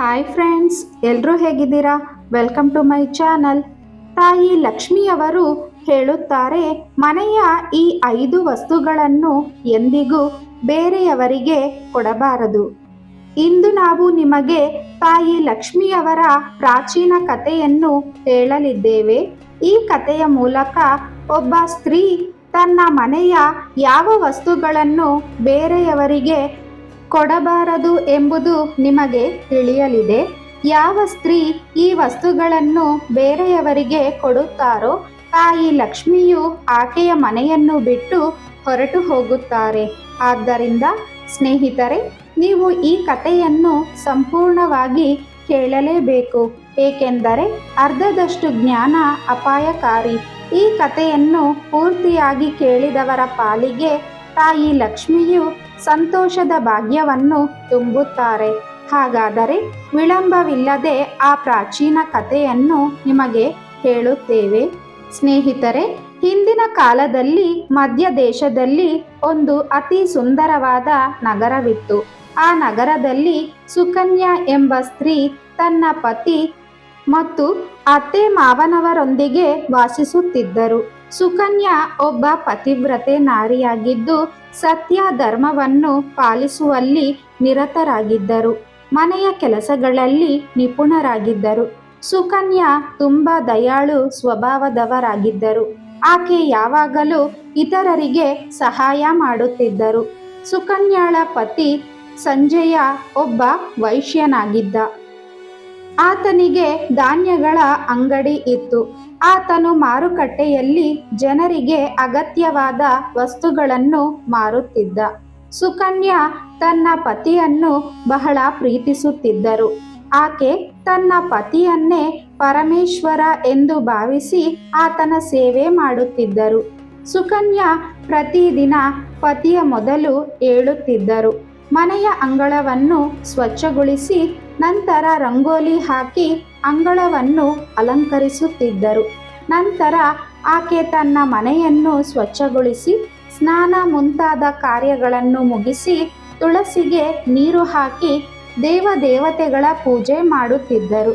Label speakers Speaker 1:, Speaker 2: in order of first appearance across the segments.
Speaker 1: Hi friends ಎಲ್ಲರೂ ಹೇಗಿದ್ದೀರಾ? Welcome to my channel ತಾಯಿ ಲಕ್ಷ್ಮಿಯವರು ಹೇಳುತ್ತಾರೆ, ಮನೆಯ ಈ ಐದು ವಸ್ತುಗಳನ್ನು ಎಂದಿಗೂ ಬೇರೆಯವರಿಗೆ ಕೊಡಬಾರದು. ಇಂದು ನಾವು ನಿಮಗೆ ತಾಯಿ ಲಕ್ಷ್ಮಿಯವರ ಪ್ರಾಚೀನ ಕಥೆಯನ್ನು ಹೇಳಲಿದ್ದೇವೆ. ಈ ಕಥೆಯ ಮೂಲಕ ಒಬ್ಬ ಸ್ತ್ರೀ ತನ್ನ ಮನೆಯ ಯಾವ ವಸ್ತುಗಳನ್ನು ಬೇರೆಯವರಿಗೆ ಕೊಡಬಾರದು ಎಂಬುದು ನಿಮಗೆ ತಿಳಿಯಲಿದೆ. ಯಾವ ಸ್ತ್ರೀ ಈ ವಸ್ತುಗಳನ್ನು ಬೇರೆಯವರಿಗೆ ಕೊಡುತ್ತಾರೋ, ತಾಯಿ ಲಕ್ಷ್ಮಿಯು ಆಕೆಯ ಮನೆಯನ್ನು ಬಿಟ್ಟು ಹೊರಟು ಹೋಗುತ್ತಾರೆ. ಆದ್ದರಿಂದ, ಸ್ನೇಹಿತರೆ, ನೀವು ಈ ಕಥೆಯನ್ನು ಸಂಪೂರ್ಣವಾಗಿ ಕೇಳಲೇಬೇಕು. ಏಕೆಂದರೆ, ಅರ್ಧದಷ್ಟು ಜ್ಞಾನ ಅಪಾಯಕಾರಿ. ಈ ಕಥೆಯನ್ನು ಪೂರ್ತಿಯಾಗಿ ಕೇಳಿದವರ ಪಾಲಿಗೆ ತಾಯಿ ಲಕ್ಷ್ಮಿಯು ಸಂತೋಷದ ಭಾಗ್ಯವನ್ನು ತುಂಬುತ್ತಾರೆ. ಹಾಗಾದರೆ ವಿಳಂಬವಿಲ್ಲದೆ ಆ ಪ್ರಾಚೀನ ಕಥೆಯನ್ನು ನಿಮಗೆ ಹೇಳುತ್ತೇವೆ. ಸ್ನೇಹಿತರೆ, ಹಿಂದಿನ ಕಾಲದಲ್ಲಿ ಮಧ್ಯ ದೇಶದಲ್ಲಿ ಒಂದು ಅತಿ ಸುಂದರವಾದ ನಗರವಿತ್ತು. ಆ ನಗರದಲ್ಲಿ ಸುಕನ್ಯಾ ಎಂಬ ಸ್ತ್ರೀ ತನ್ನ ಪತಿ ಮತ್ತು ಅತ್ತೆ ಮಾವನವರೊಂದಿಗೆ ವಾಸಿಸುತ್ತಿದ್ದರು. ಸುಕನ್ಯಾ ಒಬ್ಬ ಪತಿವ್ರತೆ ನಾರಿಯಾಗಿದ್ದು ಸತ್ಯ ಧರ್ಮವನ್ನು ಪಾಲಿಸುವಲ್ಲಿ ನಿರತರಾಗಿದ್ದರು. ಮನೆಯ ಕೆಲಸಗಳಲ್ಲಿ ನಿಪುಣರಾಗಿದ್ದರು. ಸುಕನ್ಯಾ ತುಂಬ ದಯಾಳು ಸ್ವಭಾವದವರಾಗಿದ್ದರು. ಆಕೆ ಯಾವಾಗಲೂ ಇತರರಿಗೆ ಸಹಾಯ ಮಾಡುತ್ತಿದ್ದರು. ಸುಕನ್ಯಾಳ ಪತಿ ಸಂಜಯ ಒಬ್ಬ ವೈಶ್ಯನಾಗಿದ್ದ. ಆತನಿಗೆ ಧಾನ್ಯಗಳ ಅಂಗಡಿ ಇತ್ತು. ಆತನು ಮಾರುಕಟ್ಟೆಯಲ್ಲಿ ಜನರಿಗೆ ಅಗತ್ಯವಾದ ವಸ್ತುಗಳನ್ನು ಮಾರುತ್ತಿದ್ದ. ಸುಕನ್ಯಾ ತನ್ನ ಪತಿಯನ್ನು ಬಹಳ ಪ್ರೀತಿಸುತ್ತಿದ್ದರು. ಆಕೆ ತನ್ನ ಪತಿಯನ್ನೇ ಪರಮೇಶ್ವರ ಎಂದು ಭಾವಿಸಿ ಆತನ ಸೇವೆ ಮಾಡುತ್ತಿದ್ದರು. ಸುಕನ್ಯಾ ಪ್ರತಿದಿನ ಪತಿಯ ಮೊದಲು ಏಳುತ್ತಿದ್ದರು. ಮನೆಯ ಅಂಗಳವನ್ನು ಸ್ವಚ್ಛಗೊಳಿಸಿ ನಂತರ ರಂಗೋಲಿ ಹಾಕಿ ಅಂಗಳವನ್ನು ಅಲಂಕರಿಸುತ್ತಿದ್ದರು. ನಂತರ ಆಕೆ ತನ್ನ ಮನೆಯನ್ನು ಸ್ವಚ್ಛಗೊಳಿಸಿ ಸ್ನಾನ ಮುಂತಾದ ಕಾರ್ಯಗಳನ್ನು ಮುಗಿಸಿ ತುಳಸಿಗೆ ನೀರು ಹಾಕಿ ದೇವ ದೇವತೆಗಳ ಪೂಜೆ ಮಾಡುತ್ತಿದ್ದರು.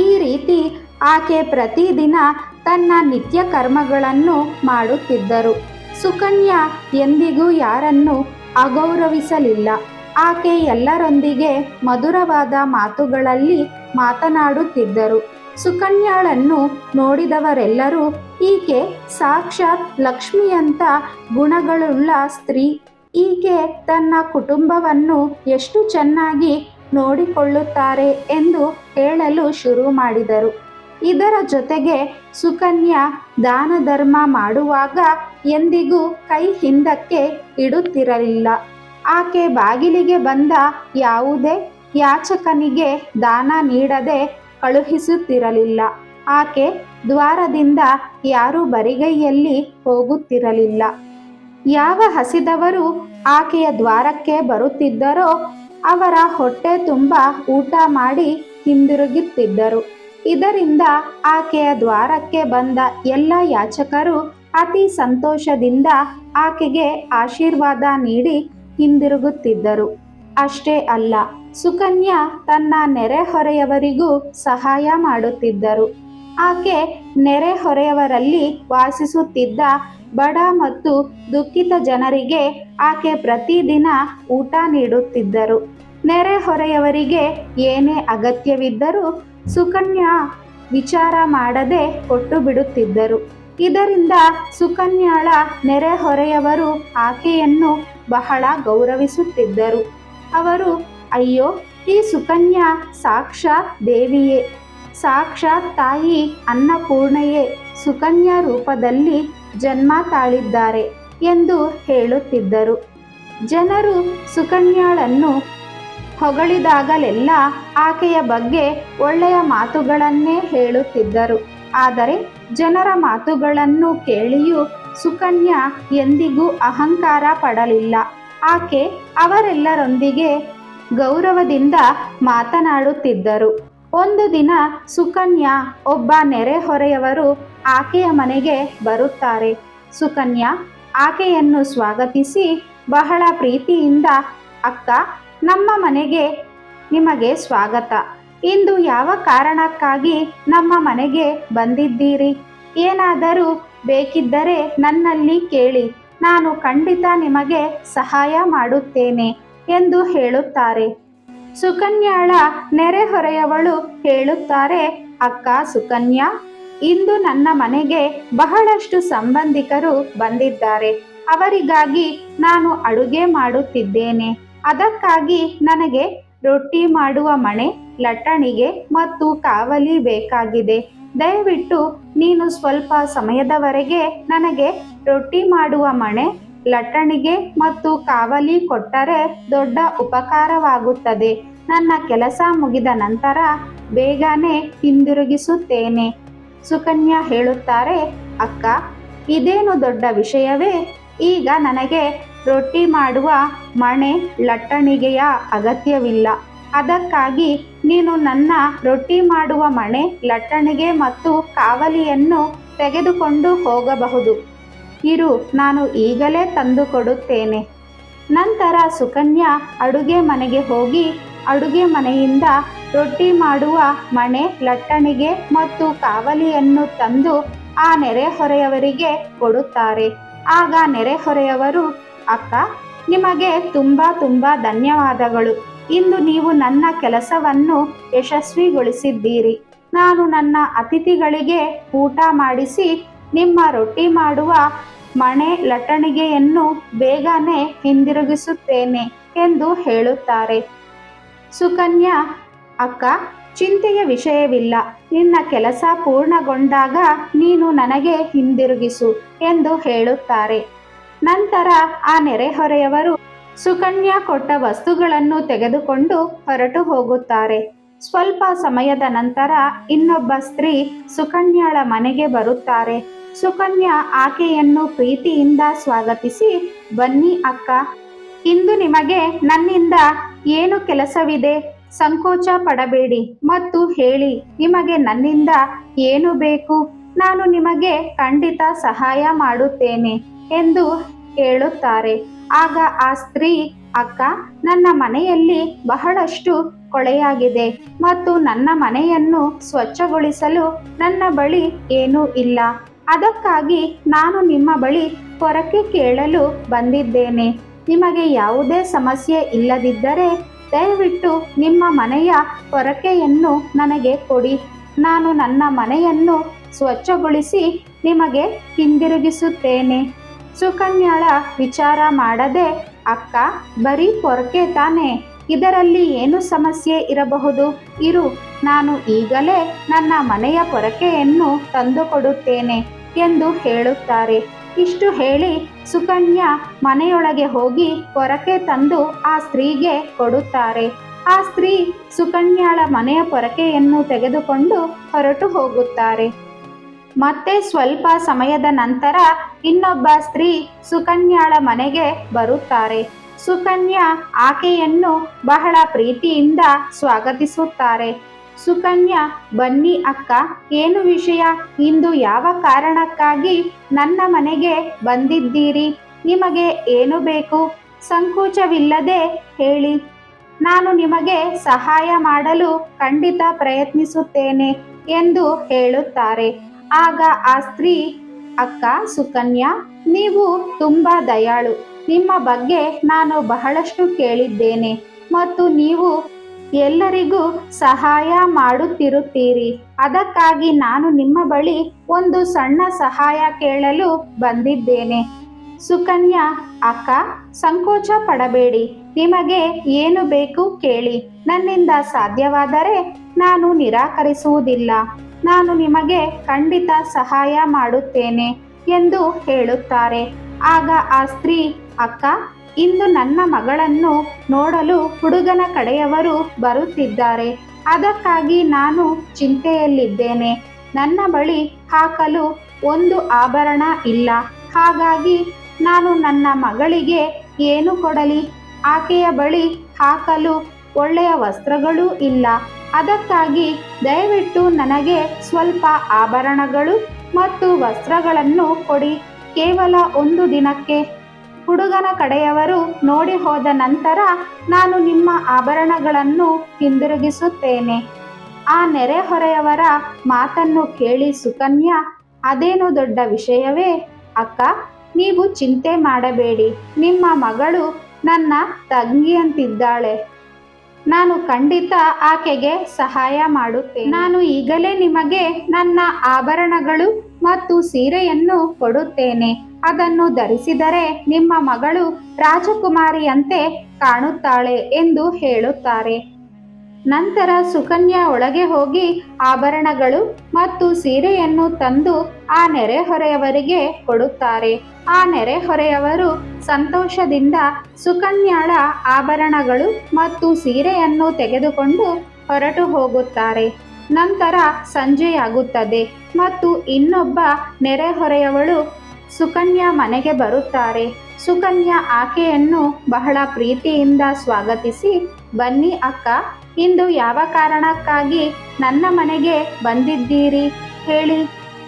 Speaker 1: ಈ ರೀತಿ ಆಕೆ ಪ್ರತಿದಿನ ತನ್ನ ನಿತ್ಯ ಕರ್ಮಗಳನ್ನು ಮಾಡುತ್ತಿದ್ದರು. ಸುಕನ್ಯಾ ಎಂದಿಗೂ ಯಾರನ್ನು ಅಗೌರವಿಸಲಿಲ್ಲ. ಆಕೆ ಎಲ್ಲರೊಂದಿಗೆ ಮಧುರವಾದ ಮಾತುಗಳಲ್ಲಿ ಮಾತನಾಡುತ್ತಿದ್ದರು. ಸುಕನ್ಯಾಳನ್ನು ನೋಡಿದವರೆಲ್ಲರೂ, ಈಕೆ ಸಾಕ್ಷಾತ್ ಲಕ್ಷ್ಮಿಯಂಥ ಗುಣಗಳುಳ್ಳ ಸ್ತ್ರೀ. ಈಕೆ ತನ್ನ ಕುಟುಂಬವನ್ನು ಎಷ್ಟು ಚೆನ್ನಾಗಿ ನೋಡಿಕೊಳ್ಳುತ್ತಾರೆ ಎಂದು ಹೇಳಲು ಶುರು ಮಾಡಿದರು. ಇದರ ಜೊತೆಗೆ ಸುಕನ್ಯಾ ದಾನ ಧರ್ಮ ಮಾಡುವಾಗ ಎಂದಿಗೂ ಕೈ ಹಿಂದಕ್ಕೆ ಇಡುತ್ತಿರಲಿಲ್ಲ. ಆಕೆ ಬಾಗಿಲಿಗೆ ಬಂದ ಯಾವುದೇ ಯಾಚಕನಿಗೆ ದಾನ ನೀಡದೆ ಕಳುಹಿಸುತ್ತಿರಲಿಲ್ಲ. ಆಕೆ ದ್ವಾರದಿಂದ ಯಾರು ಬರಿಗೈಯಲ್ಲಿ ಹೋಗುತ್ತಿರಲಿಲ್ಲ. ಯಾವ ಹಸಿದವರು ಆಕೆಯ ದ್ವಾರಕ್ಕೆ ಬರುತ್ತಿದ್ದರೋ ಅವರ ಹೊಟ್ಟೆ ತುಂಬ ಊಟ ಮಾಡಿ ಹಿಂದಿರುಗುತ್ತಿದ್ದರು. ಇದರಿಂದ ಆಕೆಯ ದ್ವಾರಕ್ಕೆ ಬಂದ ಎಲ್ಲ ಯಾಚಕರು ಅತಿ ಸಂತೋಷದಿಂದ ಆಕೆಗೆ ಆಶೀರ್ವಾದ ನೀಡಿ ಹಿಂದಿರುಗುತ್ತಿದ್ದರು. ಅಷ್ಟೇ ಅಲ್ಲ, ಸುಕನ್ಯಾ ತನ್ನ ನೆರೆಹೊರೆಯವರಿಗೂ ಸಹಾಯ ಮಾಡುತ್ತಿದ್ದರು. ಆಕೆ ನೆರೆಹೊರೆಯವರಲ್ಲಿ ವಾಸಿಸುತ್ತಿದ್ದ ಬಡ ಮತ್ತು ದುಃಖಿತ ಜನರಿಗೆ ಆಕೆ ಪ್ರತಿದಿನ ಊಟ ನೀಡುತ್ತಿದ್ದರು. ನೆರೆಹೊರೆಯವರಿಗೆ ಏನೇ ಅಗತ್ಯವಿದ್ದರೂ ಸುಕನ್ಯಾ ವಿಚಾರ ಮಾಡದೆ ಕೊಟ್ಟು ಬಿಡುತ್ತಿದ್ದರು. ಇದರಿಂದ ಸುಕನ್ಯಾಳ ನೆರೆಹೊರೆಯವರು ಆಕೆಯನ್ನು ಬಹಳ ಗೌರವಿಸುತ್ತಿದ್ದರು. ಅವರು, ಅಯ್ಯೋ, ಈ ಸುಕನ್ಯಾ ಸಾಕ್ಷಾ ದೇವಿಯೇ, ಸಾಕ್ಷಾ ತಾಯಿ ಅನ್ನಪೂರ್ಣೆಯೇ, ಸುಕನ್ಯಾ ರೂಪದಲ್ಲಿ ಜನ್ಮ ತಾಳಿದ್ದಾರೆ ಎಂದು ಹೇಳುತ್ತಿದ್ದರು. ಜನರು ಸುಕನ್ಯಾಳನ್ನು ಹೊಗಳಿದಾಗಲೆಲ್ಲ ಆಕೆಯ ಬಗ್ಗೆ ಒಳ್ಳೆಯ ಮಾತುಗಳನ್ನೇ ಹೇಳುತ್ತಿದ್ದರು. ಆದರೆ ಜನರ ಮಾತುಗಳನ್ನು ಕೇಳಿಯೂ ಸುಕನ್ಯಾ ಎಂದಿಗೂ ಅಹಂಕಾರ ಪಡಲಿಲ್ಲ. ಆಕೆ ಅವರೆಲ್ಲರೊಂದಿಗೆ ಗೌರವದಿಂದ ಮಾತನಾಡುತ್ತಿದ್ದರು. ಒಂದು ದಿನ ಸುಕನ್ಯಾ ಒಬ್ಬ ನೆರೆಹೊರೆಯವರು ಆಕೆಯ ಮನೆಗೆ ಬರುತ್ತಾರೆ. ಸುಕನ್ಯಾ ಆಕೆಯನ್ನು ಸ್ವಾಗತಿಸಿ ಬಹಳ ಪ್ರೀತಿಯಿಂದ, ಅಕ್ಕ, ನಮ್ಮ ಮನೆಗೆ ನಿಮಗೆ ಸ್ವಾಗತ. ಇಂದು ಯಾವ ಕಾರಣಕ್ಕಾಗಿ ನಮ್ಮ ಮನೆಗೆ ಬಂದಿದ್ದೀರಿ? ಏನಾದರೂ ಬೇಕಿದ್ದರೆ ನನ್ನಲ್ಲಿ ಕೇಳಿ. ನಾನು ಖಂಡಿತ ನಿಮಗೆ ಸಹಾಯ ಮಾಡುತ್ತೇನೆ ಎಂದು ಹೇಳುತ್ತಾರೆ. ಸುಕನ್ಯಾಳ ನೆರೆಹೊರೆಯವಳು ಹೇಳುತ್ತಾರೆ, ಅಕ್ಕ ಸುಕನ್ಯಾ, ಇಂದು ನನ್ನ ಮನೆಗೆ ಬಹಳಷ್ಟು ಸಂಬಂಧಿಕರು ಬಂದಿದ್ದಾರೆ. ಅವರಿಗಾಗಿ ನಾನು ಅಡುಗೆ ಮಾಡುತ್ತಿದ್ದೇನೆ. ಅದಕ್ಕಾಗಿ ನನಗೆ ರೊಟ್ಟಿ ಮಾಡುವ ಮಣೆ, ಲಟ್ಟಣಿಗೆ ಮತ್ತು ಕಾವಲಿ ಬೇಕಾಗಿದೆ. ದಯವಿಟ್ಟು ನೀನು ಸ್ವಲ್ಪ ಸಮಯದವರೆಗೆ ನನಗೆ ರೊಟ್ಟಿ ಮಾಡುವ ಮಣೆ, ಲಟ್ಟಣಿಗೆ ಮತ್ತು ಕಾವಲಿ ಕೊಟ್ಟರೆ ದೊಡ್ಡ ಉಪಕಾರವಾಗುತ್ತದೆ. ನನ್ನ ಕೆಲಸ ಮುಗಿದ ನಂತರ ಬೇಗನೆ ಹಿಂದಿರುಗಿಸುತ್ತೇನೆ. ಸುಕನ್ಯಾ ಹೇಳುತ್ತಾರೆ, ಅಕ್ಕ, ಇದೇನು ದೊಡ್ಡ ವಿಷಯವೇ? ಈಗ ನನಗೆ ರೊಟ್ಟಿ ಮಾಡುವ ಮಣೆ ಲಟ್ಟಣಿಗೆಯ ಅಗತ್ಯವಿಲ್ಲ. ಅದಕ್ಕಾಗಿ ನೀನು ನನ್ನ ರೊಟ್ಟಿ ಮಾಡುವ ಮಣೆ ಲಟ್ಟಣಿಗೆ ಮತ್ತು ಕಾವಲಿಯನ್ನು ತೆಗೆದುಕೊಂಡು ಹೋಗಬಹುದು. ಇರು, ನಾನು ಈಗಲೇ ತಂದು ಕೊಡುತ್ತೇನೆ. ನಂತರ ಸುಕನ್ಯಾ ಅಡುಗೆ ಮನೆಗೆ ಹೋಗಿ ಅಡುಗೆ ಮನೆಯಿಂದ ರೊಟ್ಟಿ ಮಾಡುವ ಮಣೆ ಲಟ್ಟಣಿಗೆ ಮತ್ತು ಕಾವಲಿಯನ್ನು ತಂದು ಆ ನೆರೆಹೊರೆಯವರಿಗೆ ಕೊಡುತ್ತಾರೆ. ಆಗ ನೆರೆಹೊರೆಯವರು ಅಕ್ಕ, ನಿಮಗೆ ತುಂಬ ತುಂಬ ಧನ್ಯವಾದಗಳು. ಇಂದು ನೀವು ನನ್ನ ಕೆಲಸವನ್ನು ಯಶಸ್ವಿಗೊಳಿಸಿದ್ದೀರಿ. ನಾನು ನನ್ನ ಅತಿಥಿಗಳಿಗೆ ಊಟ ಮಾಡಿಸಿ, ನಿಮ್ಮ ರೊಟ್ಟಿ ಮಾಡುವ ಮಣೆ ಲಟ್ಟಣಿಗೆಯನ್ನು ಬೇಗನೆ ಹಿಂದಿರುಗಿಸುತ್ತೇನೆ ಎಂದು ಹೇಳುತ್ತಾರೆ. ಸುಕನ್ಯಾ, ಅಕ್ಕ, ಚಿಂತೆಯ ವಿಷಯವಿಲ್ಲ. ನಿನ್ನ ಕೆಲಸ ಪೂರ್ಣಗೊಂಡಾಗ ನೀನು ನನಗೆ ಹಿಂದಿರುಗಿಸು ಎಂದು ಹೇಳುತ್ತಾರೆ. ನಂತರ ಆ ನೆರೆಹೊರೆಯವರು ಸುಕನ್ಯಾ ಕೊಟ್ಟ ವಸ್ತುಗಳನ್ನು ತೆಗೆದುಕೊಂಡು ಹೊರಟು ಹೋಗುತ್ತಾರೆ. ಸ್ವಲ್ಪ ಸಮಯದ ನಂತರ ಇನ್ನೊಬ್ಬ ಸ್ತ್ರೀ ಸುಕನ್ಯಾಳ ಮನೆಗೆ ಬರುತ್ತಾರೆ. ಸುಕನ್ಯಾ ಆಕೆಯನ್ನು ಪ್ರೀತಿಯಿಂದ ಸ್ವಾಗತಿಸಿ, ಬನ್ನಿ ಅಕ್ಕ, ಇಂದು ನಿಮಗೆ ನನ್ನಿಂದ ಏನು ಕೆಲಸವಿದೆ? ಸಂಕೋಚ ಪಡಬೇಡಿ ಮತ್ತು ಹೇಳಿ, ನಿಮಗೆ ನನ್ನಿಂದ ಏನು ಬೇಕು? ನಾನು ನಿಮಗೆ ಖಂಡಿತ ಸಹಾಯ ಮಾಡುತ್ತೇನೆ. ಎಂದು ಹೇಳುತ್ತಾರೆ. ಆಗ ಆ ಸ್ತ್ರೀ, ಅಕ್ಕ, ನನ್ನ ಮನೆಯಲ್ಲಿ ಬಹಳಷ್ಟು ಕೊಳೆಯಾಗಿದೆ ಮತ್ತು ನನ್ನ ಮನೆಯನ್ನು ಸ್ವಚ್ಛಗೊಳಿಸಲು ನನ್ನ ಬಳಿ ಏನೂ ಇಲ್ಲ. ಅದಕ್ಕಾಗಿ ನಾನು ನಿಮ್ಮ ಬಳಿ ಹೊರಕ್ಕೆ ಕೇಳಲು ಬಂದಿದ್ದೇನೆ. ನಿಮಗೆ ಯಾವುದೇ ಸಮಸ್ಯೆ ಇಲ್ಲದಿದ್ದರೆ ದಯವಿಟ್ಟು ನಿಮ್ಮ ಮನೆಯ ಹೊರಕೆಯನ್ನು ನನಗೆ ಕೊಡಿ. ನಾನು ನನ್ನ ಮನೆಯನ್ನು ಸ್ವಚ್ಛಗೊಳಿಸಿ ನಿಮಗೆ ಹಿಂದಿರುಗಿಸುತ್ತೇನೆ. ಸುಕನ್ಯಾಳ ವಿಚಾರ ಮಾಡದೆ ಅಕ್ಕ ಬರೀ ಪೊರಕೆ ತಾನೆ. ಇದರಲ್ಲಿ ಏನು ಸಮಸ್ಯೆ ಇರಬಹುದು? ಇರು, ನಾನು ಈಗಲೇ ನನ್ನ ಮನೆಯ ಪೊರಕೆಯನ್ನು ತಂದುಕೊಡುತ್ತೇನೆ ಎಂದು ಹೇಳುತ್ತಾರೆ. ಇಷ್ಟು ಹೇಳಿ ಸುಕನ್ಯಾ ಮನೆಯೊಳಗೆ ಹೋಗಿ ಪೊರಕೆ ತಂದು ಆ ಸ್ತ್ರೀಗೆ ಕೊಡುತ್ತಾರೆ. ಆ ಸ್ತ್ರೀ ಸುಕನ್ಯಾಳ ಮನೆಯ ಪೊರಕೆಯನ್ನು ತೆಗೆದುಕೊಂಡು ಹೊರಟು ಹೋಗುತ್ತಾರೆ. ಮತ್ತೆ ಸ್ವಲ್ಪ ಸಮಯದ ನಂತರ ಇನ್ನೊಬ್ಬ ಸ್ತ್ರೀ ಸುಕನ್ಯಾಳ ಮನೆಗೆ ಬರುತ್ತಾರೆ. ಸುಕನ್ಯಾ ಆಕೆಯನ್ನು ಬಹಳ ಪ್ರೀತಿಯಿಂದ ಸ್ವಾಗತಿಸುತ್ತಾರೆ. ಸುಕನ್ಯಾ, ಬನ್ನಿ ಅಕ್ಕ, ಏನು ವಿಷಯ? ಇಂದು ಯಾವ ಕಾರಣಕ್ಕಾಗಿ ನನ್ನ ಮನೆಗೆ ಬಂದಿದ್ದೀರಿ? ನಿಮಗೆ ಏನು ಬೇಕು? ಸಂಕೋಚವಿಲ್ಲದೆ ಹೇಳಿ. ನಾನು ನಿಮಗೆ ಸಹಾಯ ಮಾಡಲು ಖಂಡಿತ ಪ್ರಯತ್ನಿಸುತ್ತೇನೆ ಎಂದು ಹೇಳುತ್ತಾರೆ. ಆಗ ಆ ಸ್ತ್ರೀ, ಅಕ್ಕ, ಸುಕನ್ಯಾ, ನೀವು ತುಂಬಾ ದಯಾಳು. ನಿಮ್ಮ ಬಗ್ಗೆ ನಾನು ಬಹಳಷ್ಟು ಕೇಳಿದ್ದೇನೆ ಮತ್ತು ನೀವು ಎಲ್ಲರಿಗೂ ಸಹಾಯ ಮಾಡುತ್ತಿರುತ್ತೀರಿ. ಅದಕ್ಕಾಗಿ ನಾನು ನಿಮ್ಮ ಬಳಿ ಒಂದು ಸಣ್ಣ ಸಹಾಯ ಕೇಳಲು ಬಂದಿದ್ದೇನೆ. ಸುಕನ್ಯಾ, ಅಕ್ಕ, ಸಂಕೋಚ ಪಡಬೇಡಿ. ನಿಮಗೆ ಏನು ಬೇಕು ಕೇಳಿ. ನನ್ನಿಂದ ಸಾಧ್ಯವಾದರೆ ನಾನು ನಿರಾಕರಿಸುವುದಿಲ್ಲ. ನಾನು ನಿಮಗೆ ಖಂಡಿತ ಸಹಾಯ ಮಾಡುತ್ತೇನೆ ಎಂದು ಹೇಳುತ್ತಾರೆ. ಆಗ ಆ ಸ್ತ್ರೀ, ಅಕ್ಕ, ಇಂದು ನನ್ನ ಮಗಳನ್ನು ನೋಡಲು ಹುಡುಗನ ಕಡೆಯವರು ಬರುತ್ತಿದ್ದಾರೆ. ಅದಕ್ಕಾಗಿ ನಾನು ಚಿಂತೆಯಲ್ಲಿದ್ದೇನೆ. ನನ್ನ ಬಳಿ ಹಾಕಲು ಒಂದು ಆಭರಣ ಇಲ್ಲ. ಹಾಗಾಗಿ ನಾನು ನನ್ನ ಮಗಳಿಗೆ ಏನು ಕೊಡಲಿ? ಆಕೆಯ ಬಳಿ ಹಾಕಲು ಒಳ್ಳೆಯ ವಸ್ತ್ರಗಳೂ ಇಲ್ಲ. ಅದಕ್ಕಾಗಿ ದಯವಿಟ್ಟು ನನಗೆ ಸ್ವಲ್ಪ ಆಭರಣಗಳು ಮತ್ತು ವಸ್ತ್ರಗಳನ್ನು ಕೊಡಿ. ಕೇವಲ ಒಂದು ದಿನಕ್ಕೆ. ಹುಡುಗನ ಕಡೆಯವರು ನೋಡಿ ಹೋದ ನಂತರ ನಾನು ನಿಮ್ಮ ಆಭರಣಗಳನ್ನು ಹಿಂದಿರುಗಿಸುತ್ತೇನೆ. ಆ ನೆರೆಹೊರೆಯವರ ಮಾತನ್ನು ಕೇಳಿ ಸುಕನ್ಯಾ, ಅದೇನು ದೊಡ್ಡ ವಿಷಯವೇ? ಅಕ್ಕ, ನೀವು ಚಿಂತೆ ಮಾಡಬೇಡಿ. ನಿಮ್ಮ ಮಗಳು ನನ್ನ ತಂಗಿಯಂತಿದ್ದಾಳೆ. ನಾನು ಖಂಡಿತ ಆಕೆಗೆ ಸಹಾಯ ಮಾಡುತ್ತೇನೆ. ನಾನು ಈಗಲೇ ನಿಮಗೆ ನನ್ನ ಆಭರಣಗಳು ಮತ್ತು ಸೀರೆಯನ್ನು ಕೊಡುತ್ತೇನೆ. ಅದನ್ನು ಧರಿಸಿದರೆ ನಿಮ್ಮ ಮಗಳು ರಾಜಕುಮಾರಿಯಂತೆ ಕಾಣುತ್ತಾಳೆ ಎಂದು ಹೇಳುತ್ತಾರೆ. ನಂತರ ಸುಕನ್ಯಾ ಒಳಗೆ ಹೋಗಿ ಆಭರಣಗಳು ಮತ್ತು ಸೀರೆಯನ್ನು ತಂದು ಆ ನೆರೆಹೊರೆಯವರಿಗೆ ಕೊಡುತ್ತಾರೆ. ಆ ನೆರೆಹೊರೆಯವರು ಸಂತೋಷದಿಂದ ಸುಕನ್ಯಾಳ ಆಭರಣಗಳು ಮತ್ತು ಸೀರೆಯನ್ನು ತೆಗೆದುಕೊಂಡು ಹೊರಟು ಹೋಗುತ್ತಾರೆ. ನಂತರ ಸಂಜೆಯಾಗುತ್ತದೆ ಮತ್ತು ಇನ್ನೊಬ್ಬ ನೆರೆಹೊರೆಯವಳು ಸುಕನ್ಯಾ ಮನೆಗೆ ಬರುತ್ತಾರೆ. ಸುಕನ್ಯಾ ಆಕೆಯನ್ನು ಬಹಳ ಪ್ರೀತಿಯಿಂದ ಸ್ವಾಗತಿಸಿ, ಬನ್ನಿ ಅಕ್ಕ ಇಂದು ಯಾವ ಕಾರಣಕ್ಕಾಗಿ ನನ್ನ ಮನೆಗೆ ಬಂದಿದ್ದೀರಿ? ಹೇಳಿ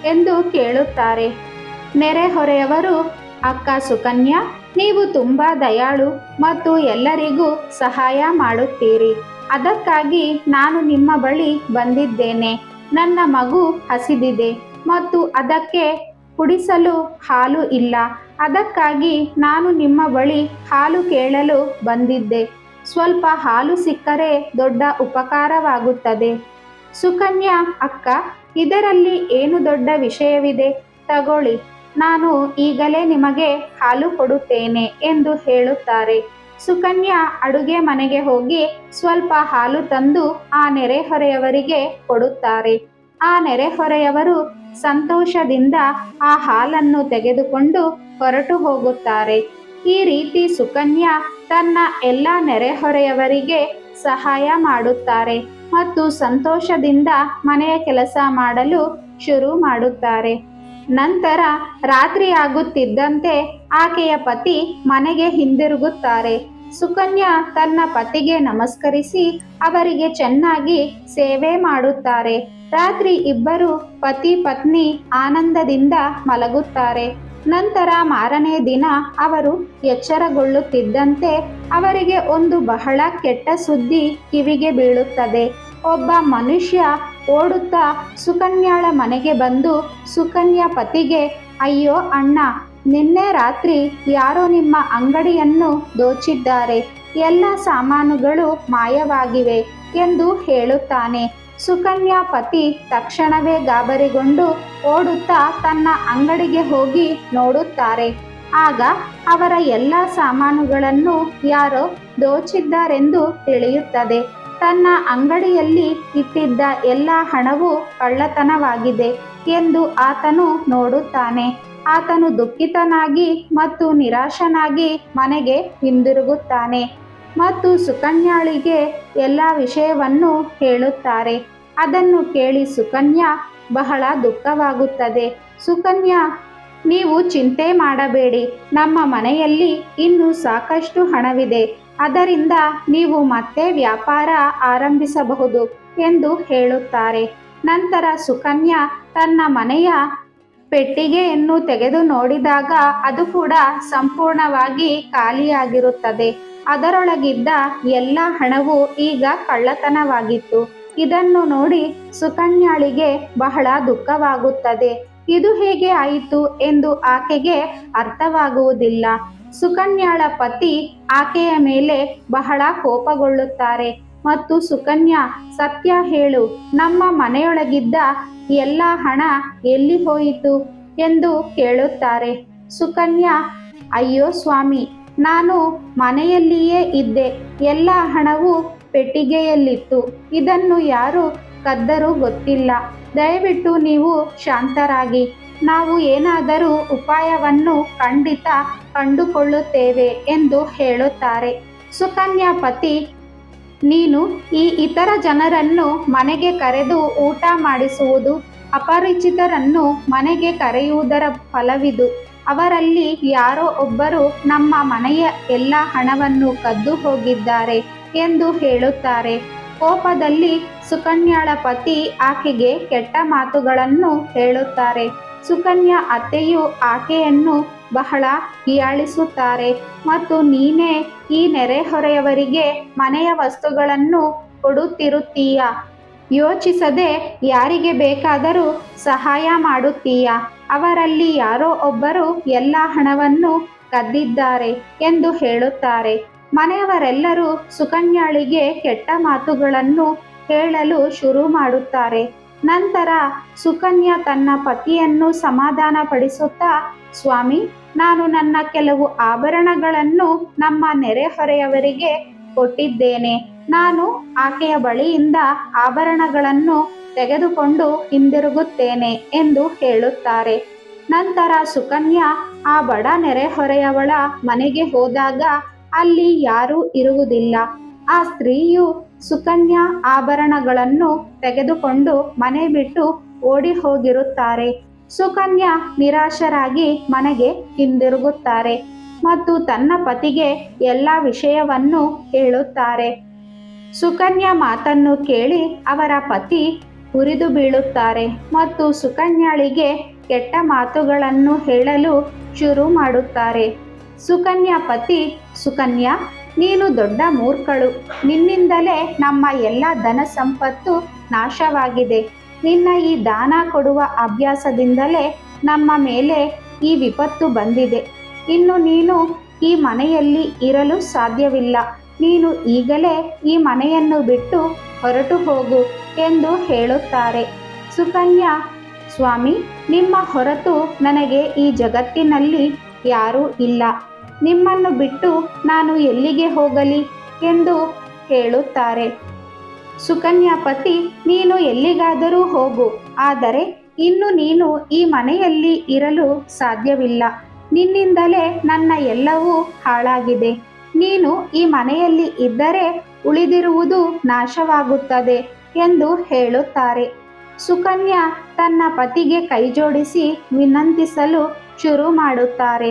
Speaker 1: ಎಂದು ಕೇಳುತ್ತಾರೆ. ನೆರೆಹೊರೆಯವರು ಅಕ್ಕ ಸುಕನ್ಯಾ, ನೀವು ತುಂಬ ದಯಾಳು ಮತ್ತು ಎಲ್ಲರಿಗೂ ಸಹಾಯ ಮಾಡುತ್ತೀರಿ. ಅದಕ್ಕಾಗಿ ನಾನು ನಿಮ್ಮ ಬಳಿ ಬಂದಿದ್ದೇನೆ. ನನ್ನ ಮಗು ಹಸಿದಿದೆ ಮತ್ತು ಅದಕ್ಕೆ ಕುಡಿಸಲು ಹಾಲು ಇಲ್ಲ. ಅದಕ್ಕಾಗಿ ನಾನು ನಿಮ್ಮ ಬಳಿ ಹಾಲು ಕೇಳಲು ಬಂದಿದ್ದೆ. ಸ್ವಲ್ಪ ಹಾಲು ಸಿಕ್ಕರೆ ದೊಡ್ಡ ಉಪಕಾರವಾಗುತ್ತದೆ. ಸುಕನ್ಯಾ, ಅಕ್ಕ, ಇದರಲ್ಲಿ ಏನು ದೊಡ್ಡ ವಿಷಯವಿದೆ? ತಗೊಳ್ಳಿ. ನಾನು ಈಗಲೇ ನಿಮಗೆ ಹಾಲು ಕೊಡುತ್ತೇನೆ ಎಂದು ಹೇಳುತ್ತಾರೆ. ಸುಕನ್ಯಾ ಅಡುಗೆ ಮನೆಗೆ ಹೋಗಿ ಸ್ವಲ್ಪ ಹಾಲು ತಂದು ಆ ನೆರೆಹೊರೆಯವರಿಗೆ ಕೊಡುತ್ತಾರೆ. ಆ ನೆರೆಹೊರೆಯವರು ಸಂತೋಷದಿಂದ ಆ ಹಾಲನ್ನು ತೆಗೆದುಕೊಂಡು ಹೊರಟು ಹೋಗುತ್ತಾರೆ. ಈ ರೀತಿ ಸುಕನ್ಯಾ ತನ್ನ ಎಲ್ಲ ನೆರೆಹೊರೆಯವರಿಗೆ ಸಹಾಯ ಮಾಡುತ್ತಾರೆ ಮತ್ತು ಸಂತೋಷದಿಂದ ಮನೆಯ ಕೆಲಸ ಮಾಡಲು ಶುರು ಮಾಡುತ್ತಾರೆ. ನಂತರ ರಾತ್ರಿಯಾಗುತ್ತಿದ್ದಂತೆ ಆಕೆಯ ಪತಿ ಮನೆಗೆ ಹಿಂದಿರುಗುತ್ತಾರೆ. ಸುಕನ್ಯಾ ತನ್ನ ಪತಿಗೆ ನಮಸ್ಕರಿಸಿ ಅವರಿಗೆ ಚೆನ್ನಾಗಿ ಸೇವೆ ಮಾಡುತ್ತಾರೆ. ರಾತ್ರಿ ಇಬ್ಬರು ಪತಿ ಪತ್ನಿ ಆನಂದದಿಂದ ಮಲಗುತ್ತಾರೆ. ನಂತರ ಮಾರನೇ ದಿನ ಅವರು ಎಚ್ಚರಗೊಳ್ಳುತ್ತಿದ್ದಂತೆ ಅವರಿಗೆ ಒಂದು ಬಹಳ ಕೆಟ್ಟ ಸುದ್ದಿ ಕಿವಿಗೆ ಬೀಳುತ್ತದೆ. ಒಬ್ಬ ಮನುಷ್ಯ ಓಡುತ್ತಾ ಸುಕನ್ಯಾಳ ಮನೆಗೆ ಬಂದು ಸುಕನ್ಯಾ ಪತಿಗೆ, ಅಯ್ಯೋ ಅಣ್ಣ, ನಿನ್ನೆ ರಾತ್ರಿ ಯಾರೋ ನಿಮ್ಮ ಅಂಗಡಿಯನ್ನು ದೋಚಿದ್ದಾರೆ. ಎಲ್ಲ ಸಾಮಾನುಗಳು ಮಾಯವಾಗಿವೆ ಎಂದು ಹೇಳುತ್ತಾನೆ. ಸುಕನ್ಯಾ ಪತಿ ತಕ್ಷಣವೇ ಗಾಬರಿಗೊಂಡು ಓಡುತ್ತಾ ತನ್ನ ಅಂಗಡಿಗೆ ಹೋಗಿ ನೋಡುತ್ತಾರೆ. ಆಗ ಅವರ ಎಲ್ಲ ಸಾಮಾನುಗಳನ್ನು ಯಾರೋ ದೋಚಿದ್ದಾರೆಂದು ತಿಳಿಯುತ್ತದೆ. ತನ್ನ ಅಂಗಡಿಯಲ್ಲಿ ಇಟ್ಟಿದ್ದ ಎಲ್ಲ ಹಣವು ಕಳ್ಳತನವಾಗಿದೆ ಎಂದು ಆತನು ನೋಡುತ್ತಾನೆ. ಆತನು ದುಃಖಿತನಾಗಿ ಮತ್ತು ನಿರಾಶನಾಗಿ ಮನೆಗೆ ಹಿಂದಿರುಗುತ್ತಾನೆ ಮತ್ತು ಸುಕನ್ಯಾಳಿಗೆ ಎಲ್ಲ ವಿಷಯವನ್ನು ಹೇಳುತ್ತಾರೆ. ಅದನ್ನು ಕೇಳಿ ಸುಕನ್ಯಾ ಬಹಳ ದುಃಖವಾಗುತ್ತದೆ. ಸುಕನ್ಯಾ, ನೀವು ಚಿಂತೆ ಮಾಡಬೇಡಿ. ನಮ್ಮ ಮನೆಯಲ್ಲಿ ಇನ್ನೂ ಸಾಕಷ್ಟು ಹಣವಿದೆ. ಅದರಿಂದ ನೀವು ಮತ್ತೆ ವ್ಯಾಪಾರ ಆರಂಭಿಸಬಹುದು ಎಂದು ಹೇಳುತ್ತಾರೆ. ನಂತರ ಸುಕನ್ಯಾ ತನ್ನ ಮನೆಯ ಪೆಟ್ಟಿಗೆಯನ್ನು ತೆಗೆದು ನೋಡಿದಾಗ ಅದು ಕೂಡ ಸಂಪೂರ್ಣವಾಗಿ ಖಾಲಿಯಾಗಿರುತ್ತದೆ. ಅದರೊಳಗಿದ್ದ ಎಲ್ಲ ಹಣವು ಈಗ ಕಳ್ಳತನವಾಗಿತ್ತು. ಇದನ್ನು ನೋಡಿ ಸುಕನ್ಯಾಳಿಗೆ ಬಹಳ ದುಃಖವಾಗುತ್ತದೆ. ಇದು ಹೇಗೆ ಆಯಿತು ಎಂದು ಆಕೆಗೆ ಅರ್ಥವಾಗುವುದಿಲ್ಲ. ಸುಕನ್ಯಾಳ ಪತಿ ಆಕೆಯ ಮೇಲೆ ಬಹಳ ಕೋಪಗೊಳ್ಳುತ್ತಾರೆ. ಮತ್ತು ಸುಕನ್ಯಾ, ಸತ್ಯ ಹೇಳು, ನಮ್ಮ ಮನೆಯೊಳಗಿದ್ದ ಎಲ್ಲ ಹಣ ಎಲ್ಲಿ ಹೋಯಿತು ಎಂದು ಕೇಳುತ್ತಾರೆ. ಸುಕನ್ಯಾ, ಅಯ್ಯೋ ಸ್ವಾಮಿ, ನಾನು ಮನೆಯಲ್ಲಿಯೇ ಇದ್ದೆ. ಎಲ್ಲ ಹಣವು ಪೆಟ್ಟಿಗೆಯಲ್ಲಿತ್ತು. ಇದನ್ನು ಯಾರು ಕದ್ದರೂ ಗೊತ್ತಿಲ್ಲ. ದಯವಿಟ್ಟು ನೀವು ಶಾಂತರಾಗಿ. ನಾವು ಏನಾದರೂ ಉಪಾಯವನ್ನು ಖಂಡಿತ ಕಂಡುಕೊಳ್ಳುತ್ತೇವೆ ಎಂದು ಹೇಳುತ್ತಾರೆ. ಸುಕನ್ಯಾ ಪತಿ, ನೀನು ಈ ಇತರ ಜನರನ್ನು ಮನೆಗೆ ಕರೆದು ಊಟ ಮಾಡಿಸುವುದು ಅಪರಿಚಿತರನ್ನು ಮನೆಗೆ ಕರೆಯುವುದರ ಫಲವಿದು. ಅವರಲ್ಲಿ ಯಾರೋ ಒಬ್ಬರು ನಮ್ಮ ಮನೆಯ ಎಲ್ಲ ಹಣವನ್ನು ಕದ್ದು ಹೋಗಿದ್ದಾರೆ. ಎಂದು ಹೇಳುತ್ತಾರೆ. ಕೋಪದಲ್ಲಿ ಸುಕನ್ಯಾಳ ಪತಿ ಆಕೆಗೆ ಕೆಟ್ಟ ಮಾತುಗಳನ್ನು ಹೇಳುತ್ತಾರೆ. ಸುಕನ್ಯಾ ಅತ್ತೆಯು ಆಕೆಯನ್ನು ಬಹಳ ಹೀಯಾಳಿಸುತ್ತಾರೆ ಮತ್ತು ನೀನೇ ಈ ನೆರೆಹೊರೆಯವರಿಗೆ ಮನೆಯ ವಸ್ತುಗಳನ್ನು ಕೊಡುತ್ತಿರುತ್ತೀಯ? ಯೋಚಿಸದೆ ಯಾರಿಗೆ ಬೇಕಾದರೂ ಸಹಾಯ ಮಾಡುತ್ತೀಯ? ಅವರಲ್ಲಿ ಯಾರೋ ಒಬ್ಬರು ಎಲ್ಲ ಹಣವನ್ನು ಕದ್ದಿದ್ದಾರೆ ಎಂದು ಹೇಳುತ್ತಾರೆ. ಮನೆಯವರೆಲ್ಲರೂ ಸುಕನ್ಯಾಳಿಗೆ ಕೆಟ್ಟ ಮಾತುಗಳನ್ನು ಹೇಳಲು ಶುರು ಮಾಡುತ್ತಾರೆ. ನಂತರ ಸುಕನ್ಯಾ ತನ್ನ ಪತಿಯನ್ನು ಸಮಾಧಾನಪಡಿಸುತ್ತಾ, ಸ್ವಾಮಿ, ನಾನು ನನ್ನ ಕೆಲವು ಆಭರಣಗಳನ್ನು ನಮ್ಮ ನೆರೆಹೊರೆಯವರಿಗೆ ಕೊಟ್ಟಿದ್ದೇನೆ. ನಾನು ಆಕೆಯ ಬಳಿಯಿಂದ ಆಭರಣಗಳನ್ನು ತೆಗೆದುಕೊಂಡು ಹಿಂದಿರುಗುತ್ತೇನೆ ಎಂದು ಹೇಳುತ್ತಾರೆ. ನಂತರ ಸುಕನ್ಯಾ ಆ ಬಡ ನೆರೆಹೊರೆಯವಳ ಮನೆಗೆ ಹೋದಾಗ ಅಲ್ಲಿ ಯಾರೂ ಇರುವುದಿಲ್ಲ. ಆ ಸ್ತ್ರೀಯು ಸುಕನ್ಯಾ ಆಭರಣಗಳನ್ನು ತೆಗೆದುಕೊಂಡು ಮನೆ ಬಿಟ್ಟು ಓಡಿ ಹೋಗಿರುತ್ತಾರೆ ಸುಕನ್ಯಾ ನಿರಾಶರಾಗಿ ಮನೆಗೆ ಹಿಂದಿರುಗುತ್ತಾರೆ ಮತ್ತು ತನ್ನ ಪತಿಗೆ ಎಲ್ಲ ವಿಷಯವನ್ನು ಹೇಳುತ್ತಾರೆ. ಸುಕನ್ಯಾ ಮಾತನ್ನು ಕೇಳಿ ಅವರ ಪತಿ ಹುರಿದು ಬೀಳುತ್ತಾರೆ ಮತ್ತು ಸುಕನ್ಯಾಳಿಗೆ ಕೆಟ್ಟ ಮಾತುಗಳನ್ನು ಹೇಳಲು ಶುರು ಮಾಡುತ್ತಾರೆ. ಸುಕನ್ಯಾ ಪತಿ, ಸುಕನ್ಯಾ, ನೀನು ದೊಡ್ಡ ಮೂರ್ಖಳು. ನಿನ್ನಿಂದಲೇ ನಮ್ಮ ಎಲ್ಲ ಧನ ಸಂಪತ್ತು ನಾಶವಾಗಿದೆ. ನಿನ್ನ ಈ ದಾನ ಕೊಡುವ ಅಭ್ಯಾಸದಿಂದಲೇ ನಮ್ಮ ಮೇಲೆ ಈ ವಿಪತ್ತು ಬಂದಿದೆ. ಇನ್ನು ನೀನು ಈ ಮನೆಯಲ್ಲಿ ಇರಲು ಸಾಧ್ಯವಿಲ್ಲ. ನೀನು ಈಗಲೇ ಈ ಮನೆಯನ್ನು ಬಿಟ್ಟು ಹೊರಟು ಹೋಗು ಎಂದು ಹೇಳುತ್ತಾರೆ. ಸುಕನ್ಯಾ, ಸ್ವಾಮಿ, ನಿಮ್ಮ ಹೊರತು ನನಗೆ ಈ ಜಗತ್ತಿನಲ್ಲಿ ಯಾರೂ ಇಲ್ಲ. ನಿಮ್ಮನ್ನು ಬಿಟ್ಟು ನಾನು ಎಲ್ಲಿಗೆ ಹೋಗಲಿ ಎಂದು ಹೇಳುತ್ತಾರೆ. ಸುಕನ್ಯಾ ಪತಿ, ನೀನು ಎಲ್ಲಿಗಾದರೂ ಹೋಗು, ಆದರೆ ಇನ್ನು ನೀನು ಈ ಮನೆಯಲ್ಲಿ ಇರಲು ಸಾಧ್ಯವಿಲ್ಲ. ನಿನ್ನಿಂದಲೇ ನನ್ನ ಎಲ್ಲವೂ ಹಾಳಾಗಿದೆ. ನೀನು ಈ ಮನೆಯಲ್ಲಿ ಇದ್ದರೆ ಉಳಿದಿರುವುದು ನಾಶವಾಗುತ್ತದೆ ಎಂದು ಹೇಳುತ್ತಾರೆ. ಸುಕನ್ಯಾ ತನ್ನ ಪತಿಗೆ ಕೈಜೋಡಿಸಿ ವಿನಂತಿಸಲು ಶುರು ಮಾಡುತ್ತಾರೆ.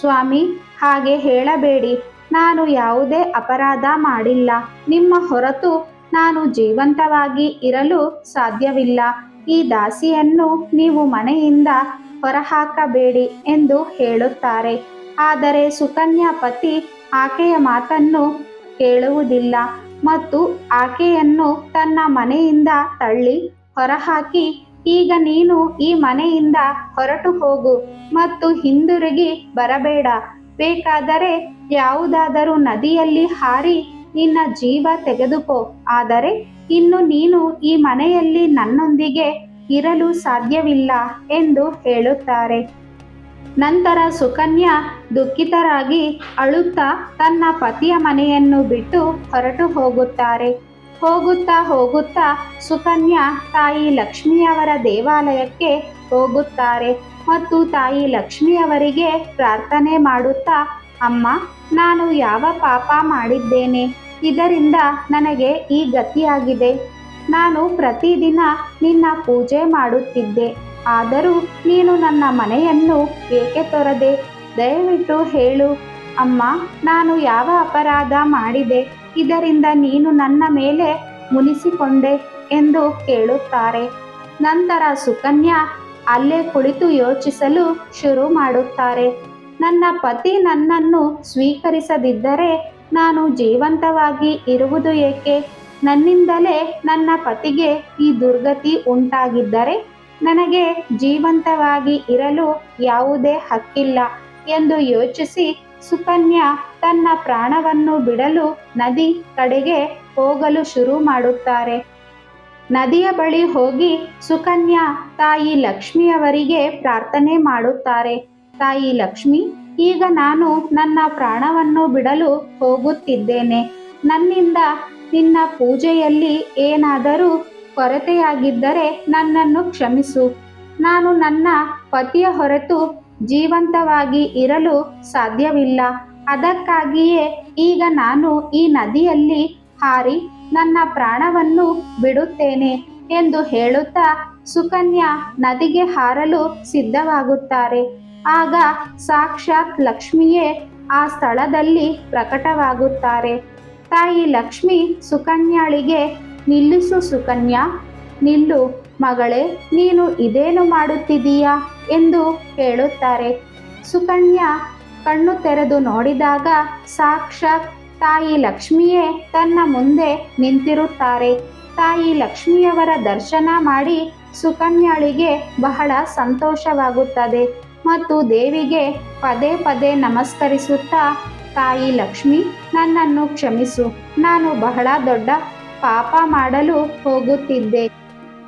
Speaker 1: ಸ್ವಾಮಿ ಹಾಗೆ ಹೇಳಬೇಡಿ, ನಾನು ಯಾವುದೇ ಅಪರಾಧ ಮಾಡಿಲ್ಲ. ನಿಮ್ಮ ಹೊರತು ನಾನು ಜೀವಂತವಾಗಿ ಇರಲು ಸಾಧ್ಯವಿಲ್ಲ. ಈ ದಾಸಿಯನ್ನು ನೀವು ಮನೆಯಿಂದ ಹೊರಹಾಕಬೇಡಿ ಎಂದು ಹೇಳುತ್ತಾರೆ. ಆದರೆ ಸುಕನ್ಯಾ ಪತಿ ಆಕೆಯ ಮಾತನ್ನು ಕೇಳುವುದಿಲ್ಲ ಮತ್ತು ಆಕೆಯನ್ನು ತನ್ನ ಮನೆಯಿಂದ ತಳ್ಳಿ ಹೊರಹಾಕಿ, ಈಗ ನೀನು ಈ ಮನೆಯಿಂದ ಹೊರಟು ಹೋಗು ಮತ್ತು ಹಿಂದಿರುಗಿ ಬರಬೇಡ. ಬೇಕಾದರೆ ಯಾವುದಾದರೂ ನದಿಯಲ್ಲಿ ಹಾರಿ ನಿನ್ನ ಜೀವ ತೆಗೆದುಕೋ. ಆದರೆ ಇನ್ನು ನೀನು ಈ ಮನೆಯಲ್ಲಿ ನನ್ನೊಂದಿಗೆ ಇರಲು ಸಾಧ್ಯವಿಲ್ಲ ಎಂದು ಹೇಳುತ್ತಾರೆ. ನಂತರ ಸುಕನ್ಯಾ ದುಃಖಿತರಾಗಿ ಅಳುತ್ತಾ ತನ್ನ ಪತಿಯ ಮನೆಯನ್ನು ಬಿಟ್ಟು ಹೊರಟು ಹೋಗುತ್ತಾರೆ. ಹೋಗುತ್ತಾ ಹೋಗುತ್ತಾ ಸುಕನ್ಯಾ ತಾಯಿ ಲಕ್ಷ್ಮಿಯವರ ದೇವಾಲಯಕ್ಕೆ ಹೋಗುತ್ತಾರೆ. ಮತ್ತು ತಾಯಿ ಲಕ್ಷ್ಮಿಯವರಿಗೆ ಪ್ರಾರ್ಥನೆ ಮಾಡುತ್ತಾ, ಅಮ್ಮ, ನಾನು ಯಾವ ಪಾಪ ಮಾಡಿದ್ದೇನೆ? ಇದರಿಂದ ನನಗೆ ಈ ಗತಿಯಾಗಿದೆ. ನಾನು ಪ್ರತಿದಿನ ನಿನ್ನ ಪೂಜೆ ಮಾಡುತ್ತಿದ್ದೆ. ಆದರೂ ನೀನು ನನ್ನ ಮನೆಯನ್ನು ಏಕೆ ತೊರದೆ? ದಯವಿಟ್ಟು ಹೇಳು. ಅಮ್ಮ, ನಾನು ಯಾವ ಅಪರಾಧ ಮಾಡಿದೆ? ಇದರಿಂದ ನೀನು ನನ್ನ ಮೇಲೆ ಮುನಿಸಿಕೊಂಡೆ ಎಂದು ಕೇಳುತ್ತಾರೆ. ನಂತರ ಸುಕನ್ಯಾ ಅಲ್ಲೇ ಕುಳಿತು ಯೋಚಿಸಲು ಶುರು ಮಾಡುತ್ತಾರೆ. ನನ್ನ ಪತಿ ನನ್ನನ್ನು ಸ್ವೀಕರಿಸದಿದ್ದರೆ ನಾನು ಜೀವಂತವಾಗಿ ಇರುವುದು ಏಕೆ? ನನ್ನಿಂದಲೇ ನನ್ನ ಪತಿಗೆ ಈ ದುರ್ಗತಿ ಉಂಟಾಗಿದ್ದರೆ ನನಗೆ ಜೀವಂತವಾಗಿ ಇರಲು ಯಾವುದೇ ಹಕ್ಕಿಲ್ಲ ಎಂದು ಯೋಚಿಸಿ ಸುಕನ್ಯಾ ತನ್ನ ಪ್ರಾಣವನ್ನು ಬಿಡಲು ನದಿ ಕಡೆಗೆ ಹೋಗಲು ಶುರು ಮಾಡುತ್ತಾರೆ. ನದಿಯ ಬಳಿ ಹೋಗಿ ಸುಕನ್ಯಾ ತಾಯಿ ಲಕ್ಷ್ಮಿಯವರಿಗೆ ಪ್ರಾರ್ಥನೆ ಮಾಡುತ್ತಾರೆ. ತಾಯಿ ಲಕ್ಷ್ಮಿ, ಈಗ ನಾನು ನನ್ನ ಪ್ರಾಣವನ್ನು ಬಿಡಲು ಹೋಗುತ್ತಿದ್ದೇನೆ. ನನ್ನಿಂದ ನಿನ್ನ ಪೂಜೆಯಲ್ಲಿ ಏನಾದರೂ ಕೊರತೆಯಾಗಿದ್ದರೆ ನನ್ನನ್ನು ಕ್ಷಮಿಸು. ನಾನು ನನ್ನ ಪತಿಯ ಹೊರತು ಜೀವಂತವಾಗಿ ಇರಲು ಸಾಧ್ಯವಿಲ್ಲ. ಅದಕ್ಕಾಗಿಯೇ ಈಗ ನಾನು ಈ ನದಿಯಲ್ಲಿ ಹಾರಿ ನನ್ನ ಪ್ರಾಣವನ್ನು ಬಿಡುತ್ತೇನೆ ಎಂದು ಹೇಳುತ್ತಾ ಸುಕನ್ಯಾ ನದಿಗೆ ಹಾರಲು ಸಿದ್ಧವಾಗುತ್ತಾರೆ. ಆಗ ಸಾಕ್ಷಾತ್ ಲಕ್ಷ್ಮಿಯೇ ಆ ಸ್ಥಳದಲ್ಲಿ ಪ್ರಕಟವಾಗುತ್ತಾರೆ. ತಾಯಿ ಲಕ್ಷ್ಮಿ ಸುಕನ್ಯಾಳಿಗೆ, ನಿಲ್ಲಿಸು ಸುಕನ್ಯಾ, ನಿಲ್ಲು, ಮಗಳೇ, ನೀನು ಇದೇನು ಮಾಡುತ್ತಿದ್ದೀಯಾ ಎಂದು ಹೇಳುತ್ತಾರೆ ಸುಕನ್ಯಾ ಕಣ್ಣು ತೆರೆದು ನೋಡಿದಾಗ ಸಾಕ್ಷಾತ್ ತಾಯಿ ಲಕ್ಷ್ಮಿಯೇ ತನ್ನ ಮುಂದೆ ನಿಂತಿರುತ್ತಾರೆ. ತಾಯಿ ಲಕ್ಷ್ಮಿಯವರ ದರ್ಶನ ಮಾಡಿ ಸುಕನ್ಯಾಳಿಗೆ ಬಹಳ ಸಂತೋಷವಾಗುತ್ತದೆ. ಮತ್ತು ದೇವಿಗೆ ಪದೇ ಪದೇ ನಮಸ್ಕರಿಸುತ್ತಾ, ತಾಯಿ ಲಕ್ಷ್ಮಿ, ನನ್ನನ್ನು ಕ್ಷಮಿಸು. ನಾನು ಬಹಳ ದೊಡ್ಡ ಪಾಪ ಮಾಡಲು ಹೋಗುತ್ತಿದ್ದೆ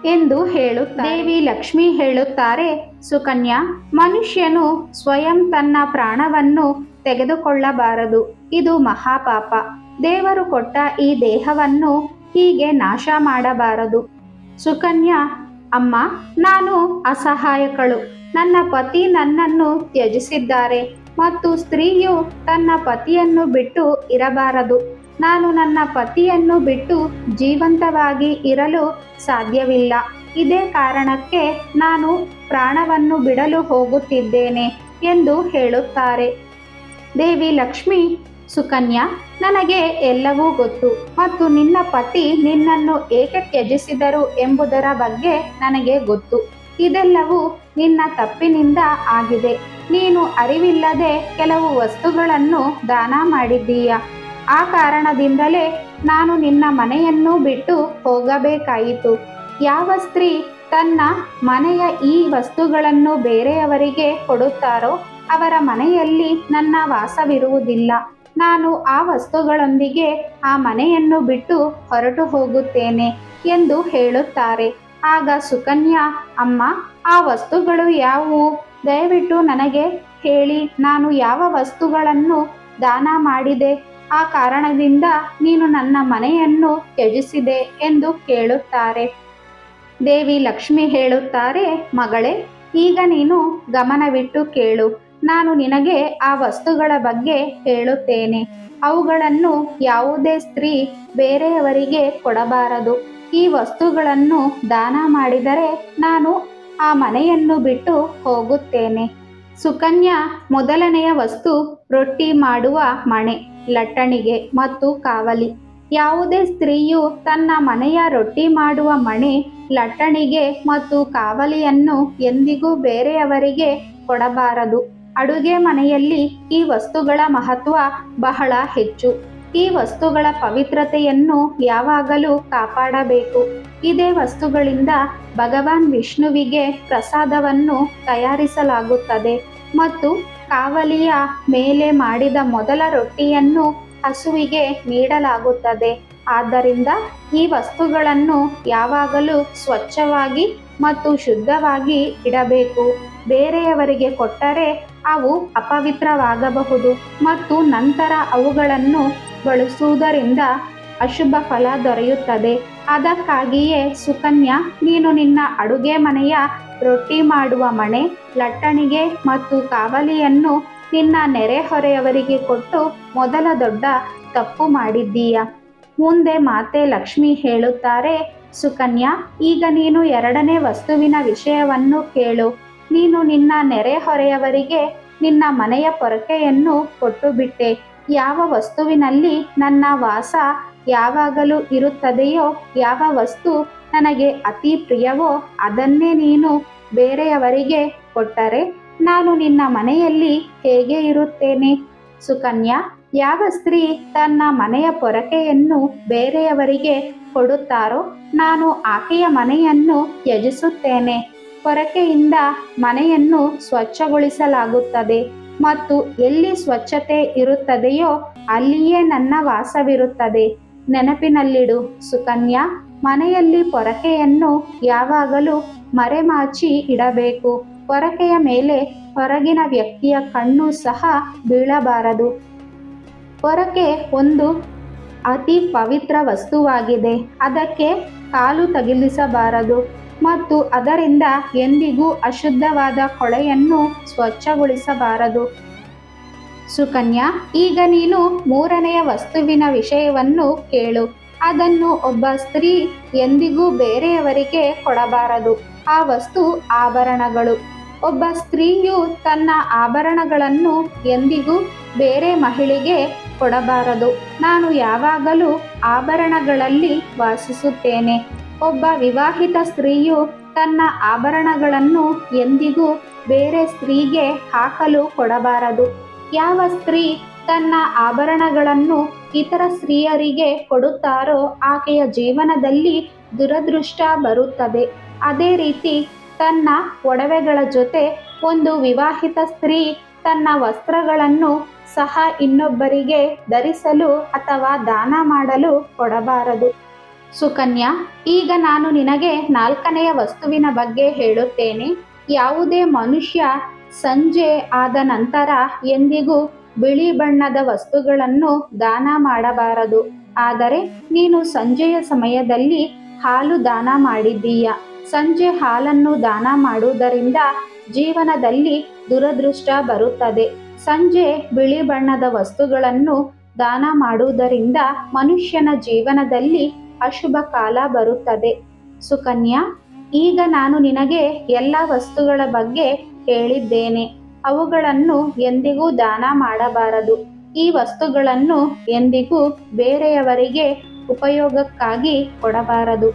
Speaker 1: ಎಂದು ಹೇಳುತ್ತಾರೆ. ದೇವಿ ಲಕ್ಷ್ಮಿ ಹೇಳುತ್ತಾರೆ, ಸುಕನ್ಯಾ, ಮನುಷ್ಯನು ಸ್ವಯಂ ತನ್ನ ಪ್ರಾಣವನ್ನು ತೆಗೆದುಕೊಳ್ಳಬಾರದು. ಇದು ಮಹಾಪಾಪ. ದೇವರು ಕೊಟ್ಟ ಈ ದೇಹವನ್ನು ಹೀಗೆ ನಾಶ ಮಾಡಬಾರದು. ಸುಕನ್ಯಾ, ಅಮ್ಮ, ನಾನು ಅಸಹಾಯಕಳು. ನನ್ನ ಪತಿ ನನ್ನನ್ನು ತ್ಯಜಿಸಿದ್ದಾರೆ ಮತ್ತು ಸ್ತ್ರೀಯು ತನ್ನ ಪತಿಯನ್ನು ಬಿಟ್ಟು ಇರಬಾರದು. ನಾನು ನನ್ನ ಪತಿಯನ್ನು ಬಿಟ್ಟು ಜೀವಂತವಾಗಿ ಇರಲು ಸಾಧ್ಯವಿಲ್ಲ. ಇದೇ ಕಾರಣಕ್ಕೆ ನಾನು ಪ್ರಾಣವನ್ನು ಬಿಡಲು ಹೋಗುತ್ತಿದ್ದೇನೆ ಎಂದು ಹೇಳುತ್ತಾರೆ. ದೇವಿ ಲಕ್ಷ್ಮಿ ಸುಕನ್ಯಾ, ನನಗೆ ಎಲ್ಲವೂ ಗೊತ್ತು ಮತ್ತು ನಿನ್ನ ಪತಿ ನಿನ್ನನ್ನು ಏಕೆ ತ್ಯಜಿಸಿದರು ಎಂಬುದರ ಬಗ್ಗೆ ನನಗೆ ಗೊತ್ತು. ಇದೆಲ್ಲವೂ ನಿನ್ನ ತಪ್ಪಿನಿಂದ ಆಗಿದೆ. ನೀನು ಅರಿವಿಲ್ಲದೆ ಕೆಲವು ವಸ್ತುಗಳನ್ನು ದಾನ ಮಾಡಿದ್ದೀಯ. ಆ ಕಾರಣದಿಂದಲೇ ನಾನು ನಿನ್ನ ಮನೆಯನ್ನು ಬಿಟ್ಟು ಹೋಗಬೇಕಾಯಿತು. ಯಾವ ಸ್ತ್ರೀ ತನ್ನ ಮನೆಯ ಈ ವಸ್ತುಗಳನ್ನು ಬೇರೆಯವರಿಗೆ ಕೊಡುತ್ತಾರೋ ಅವರ ಮನೆಯಲ್ಲಿ ನನ್ನ ವಾಸವಿರುವುದಿಲ್ಲ. ನಾನು ಆ ವಸ್ತುಗಳೊಂದಿಗೆ ಆ ಮನೆಯನ್ನು ಬಿಟ್ಟು ಹೊರಟು ಹೋಗುತ್ತೇನೆ ಎಂದು ಹೇಳುತ್ತಾರೆ. ಆಗ ಸುಕನ್ಯಾ, ಅಮ್ಮ, ಆ ವಸ್ತುಗಳು ಯಾವುವು? ದಯವಿಟ್ಟು ನನಗೆ ಹೇಳಿ, ನಾನು ಯಾವ ವಸ್ತುಗಳನ್ನು ದಾನ ಮಾಡಿದೆ? ಆ ಕಾರಣದಿಂದ ನೀನು ನನ್ನ ಮನೆಯನ್ನು ತ್ಯಜಿಸಿದೆ ಎಂದು ಕೇಳುತ್ತಾರೆ. ದೇವಿ ಲಕ್ಷ್ಮಿ ಹೇಳುತ್ತಾರೆ, ಮಗಳೇ, ಈಗ ನೀನು ಗಮನವಿಟ್ಟು ಕೇಳು. ನಾನು ನಿನಗೆ ಆ ವಸ್ತುಗಳ ಬಗ್ಗೆ ಹೇಳುತ್ತೇನೆ. ಅವುಗಳನ್ನು ಯಾವುದೇ ಸ್ತ್ರೀ ಬೇರೆಯವರಿಗೆ ಕೊಡಬಾರದು. ಈ ವಸ್ತುಗಳನ್ನು ದಾನ ಮಾಡಿದರೆ ನಾನು ಆ ಮನೆಯನ್ನು ಬಿಟ್ಟು ಹೋಗುತ್ತೇನೆ. ಸುಕನ್ಯಾ ಮೊದಲನೆಯ ವಸ್ತು ರೊಟ್ಟಿ ಮಾಡುವ ಮಣೆ, ಲಟ್ಟಣಿಗೆ ಮತ್ತು ಕಾವಲಿ. ಯಾವುದೇ ಸ್ತ್ರೀಯು ತನ್ನ ಮನೆಯ ರೊಟ್ಟಿ ಮಾಡುವ ಮಣೆ, ಲಟ್ಟಣಿಗೆ ಮತ್ತು ಕಾವಲಿಯನ್ನು ಎಂದಿಗೂ ಬೇರೆಯವರಿಗೆ ಕೊಡಬಾರದು. ಅಡುಗೆ ಮನೆಯಲ್ಲಿ ಈ ವಸ್ತುಗಳ ಮಹತ್ವ ಬಹಳ ಹೆಚ್ಚು. ಈ ವಸ್ತುಗಳ ಪವಿತ್ರತೆಯನ್ನು ಯಾವಾಗಲೂ ಕಾಪಾಡಬೇಕು. ಇದೇ ವಸ್ತುಗಳಿಂದ ಭಗವಾನ್ ವಿಷ್ಣುವಿಗೆ ಪ್ರಸಾದವನ್ನು ತಯಾರಿಸಲಾಗುತ್ತದೆ ಮತ್ತು ಕಾವಲಿಯ ಮೇಲೆ ಮಾಡಿದ ಮೊದಲ ರೊಟ್ಟಿಯನ್ನು ಹಸುವಿಗೆ ನೀಡಲಾಗುತ್ತದೆ. ಆದ್ದರಿಂದ ಈ ವಸ್ತುಗಳನ್ನು ಯಾವಾಗಲೂ ಸ್ವಚ್ಛವಾಗಿ ಮತ್ತು ಶುದ್ಧವಾಗಿ ಇಡಬೇಕು. ಬೇರೆಯವರಿಗೆ ಕೊಟ್ಟರೆ ಅವು ಅಪವಿತ್ರವಾಗಬಹುದು ಮತ್ತು ನಂತರ ಅವುಗಳನ್ನು ಬಳಸುವುದರಿಂದ ಅಶುಭ ಫಲ ದೊರೆಯುತ್ತದೆ. ಅದಕ್ಕಾಗಿಯೇ ಸುಕನ್ಯಾ, ನೀನು ನಿನ್ನ ಅಡುಗೆ ಮನೆಯ ರೊಟ್ಟಿ ಮಾಡುವ ಮಣೆ ಲಟ್ಟಣಿಗೆ ಮತ್ತು ಕಾವಲಿಯನ್ನು ನಿನ್ನ ನೆರೆಹೊರೆಯವರಿಗೆ ಕೊಟ್ಟು ಮೊದಲ ದೊಡ್ಡ ತಪ್ಪು ಮಾಡಿದ್ದೀಯ? ಮುಂದೆ ಮಾತೆ ಲಕ್ಷ್ಮಿ ಹೇಳುತ್ತಾರೆ, ಸುಕನ್ಯಾ, ಈಗ ನೀನು ಎರಡನೇ ವಸ್ತುವಿನ ವಿಷಯವನ್ನು ಕೇಳು. ನೀನು ನಿನ್ನ ನೆರೆಹೊರೆಯವರಿಗೆ ನಿನ್ನ ಮನೆಯ ಪೊರಕೆಯನ್ನು ಕೊಟ್ಟು ಬಿಟ್ಟೆ ಯಾವ ವಸ್ತುವಿನಲ್ಲಿ ನನ್ನ ವಾಸ ಯಾವಾಗಲೂ ಇರುತ್ತದೆಯೋ, ಯಾವ ವಸ್ತು ನನಗೆ ಅತಿ ಪ್ರಿಯವೋ, ಅದನ್ನೇ ನೀನು ಬೇರೆಯವರಿಗೆ ಕೊಟ್ಟರೆ ನಾನು ನಿನ್ನ ಮನೆಯಲ್ಲಿ ಹೇಗೆ ಇರುತ್ತೇನೆ? ಸುಕನ್ಯಾ ಯಾವ ಸ್ತ್ರೀ ತನ್ನ ಮನೆಯ ಪೊರಕೆಯನ್ನು ಬೇರೆಯವರಿಗೆ ಕೊಡುತ್ತಾರೋ ನಾನು ಆಕೆಯ ಮನೆಯನ್ನು ತ್ಯಜಿಸುತ್ತೇನೆ. ಪೊರಕೆಯಿಂದ ಮನೆಯನ್ನು ಸ್ವಚ್ಛಗೊಳಿಸಲಾಗುತ್ತದೆ ಮತ್ತು ಎಲ್ಲಿ ಸ್ವಚ್ಛತೆ ಇರುತ್ತದೆಯೋ ಅಲ್ಲಿಯೇ ನನ್ನ ವಾಸವಿರುತ್ತದೆ. ನೆನಪಿನಲ್ಲಿಡು ಸುಕನ್ಯಾ, ಮನೆಯಲ್ಲಿ ಪೊರಕೆಯನ್ನು ಯಾವಾಗಲೂ ಮರೆಮಾಚಿ ಇಡಬೇಕು. ಪೊರಕೆಯ ಮೇಲೆ ಹೊರಗಿನ ವ್ಯಕ್ತಿಯ ಕಣ್ಣು ಸಹ ಬೀಳಬಾರದು. ಪೊರಕೆ ಒಂದು ಅತಿ ಪವಿತ್ರ ವಸ್ತುವಾಗಿದೆ. ಅದಕ್ಕೆ ಕಾಲು ತಗಿಲಿಸಬಾರದು ಮತ್ತು ಅದರಿಂದ ಎಂದಿಗೂ ಅಶುದ್ಧವಾದ ಕೊಳೆಯನ್ನು ಸ್ವಚ್ಛಗೊಳಿಸಬಾರದು. ಸುಕನ್ಯಾ, ಈಗ ನೀನು ಮೂರನೆಯ ವಸ್ತುವಿನ ವಿಷಯವನ್ನು ಕೇಳು. ಅದನ್ನು ಒಬ್ಬ ಸ್ತ್ರೀ ಎಂದಿಗೂ ಬೇರೆಯವರಿಗೆ ಕೊಡಬಾರದು. ಆ ವಸ್ತು ಆಭರಣಗಳು. ಒಬ್ಬ ಸ್ತ್ರೀಯು ತನ್ನ ಆಭರಣಗಳನ್ನು ಎಂದಿಗೂ ಬೇರೆ ಮಹಿಳೆಗೆ ಕೊಡಬಾರದು. ನಾನು ಯಾವಾಗಲೂ ಆಭರಣಗಳಲ್ಲಿ ವಾಸಿಸುತ್ತೇನೆ. ಒಬ್ಬ ವಿವಾಹಿತ ಸ್ತ್ರೀಯು ತನ್ನ ಆಭರಣಗಳನ್ನು ಎಂದಿಗೂ ಬೇರೆ ಸ್ತ್ರೀಗೆ ಹಾಕಲು ಕೊಡಬಾರದು. ಯಾವ ಸ್ತ್ರೀ ತನ್ನ ಆಭರಣಗಳನ್ನು ಇತರ ಸ್ತ್ರೀಯರಿಗೆ ಕೊಡುತ್ತಾರೋ ಆಕೆಯ ಜೀವನದಲ್ಲಿ ದುರದೃಷ್ಟ ಬರುತ್ತದೆ. ಅದೇ ರೀತಿ ತನ್ನ ಒಡವೆಗಳ ಜೊತೆ ಒಂದು ವಿವಾಹಿತ ಸ್ತ್ರೀ ತನ್ನ ವಸ್ತ್ರಗಳನ್ನು ಸಹ ಇನ್ನೊಬ್ಬರಿಗೆ ಧರಿಸಲು ಅಥವಾ ದಾನ ಮಾಡಲು ಕೊಡಬಾರದು. ಸುಕನ್ಯಾ, ಈಗ ನಾನು ನಿನಗೆ ನಾಲ್ಕನೆಯ ವಸ್ತುವಿನ ಬಗ್ಗೆ ಹೇಳುತ್ತೇನೆ. ಯಾವುದೇ ಮನುಷ್ಯ ಸಂಜೆ ಆದ ನಂತರ ಎಂದಿಗೂ ಬಿಳಿ ಬಣ್ಣದ ವಸ್ತುಗಳನ್ನು ದಾನ ಮಾಡಬಾರದು. ಆದರೆ ನೀನು ಸಂಜೆಯ ಸಮಯದಲ್ಲಿ ಹಾಲು ದಾನ ಮಾಡಿದ್ದೀಯ? ಸಂಜೆ ಹಾಲನ್ನು ದಾನ ಮಾಡುವುದರಿಂದ ಜೀವನದಲ್ಲಿ ದುರದೃಷ್ಟ ಬರುತ್ತದೆ. ಸಂಜೆ ಬಿಳಿ ಬಣ್ಣದ ವಸ್ತುಗಳನ್ನು ದಾನ ಮಾಡುವುದರಿಂದ ಮನುಷ್ಯನ ಜೀವನದಲ್ಲಿ ಅಶುಭ ಕಾಲ ಬರುತ್ತದೆ. ಸುಕನ್ಯಾ, ಈಗ ನಾನು ನಿನಗೆ ಎಲ್ಲ ವಸ್ತುಗಳ ಬಗ್ಗೆ ಹೇಳಿದ್ದೇನೆ. ಅವುಗಳನ್ನು ಎಂದಿಗೂ ದಾನ ಮಾಡಬಾರದು. ಈ ವಸ್ತುಗಳನ್ನು ಎಂದಿಗೂ ಬೇರೆಯವರಿಗೆ ಉಪಯೋಗಕ್ಕಾಗಿ ಕೊಡಬಾರದು.